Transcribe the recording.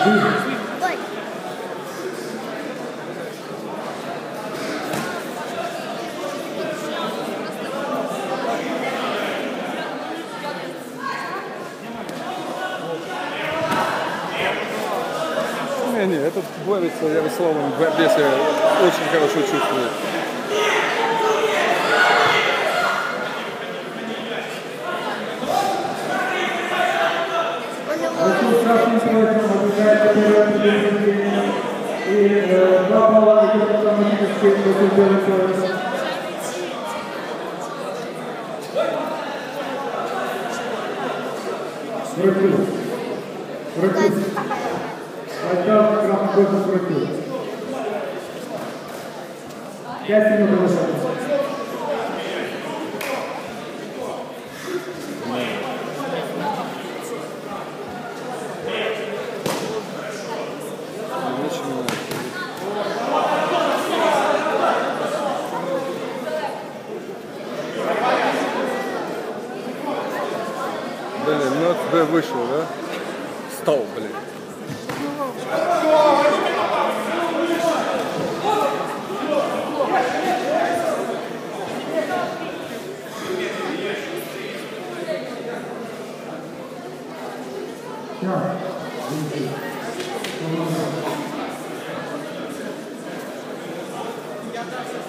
Не, не, этот ловится, я словом, в Одессе очень хорошо чувствую. Thank you. И э, два балла идет автоматически против Белой Флориды. Врачу. Врачу. Врача красный корпус врачу. Пять минут осталось. Блин, ну тебе вышел, да? Стол, блин. Yeah.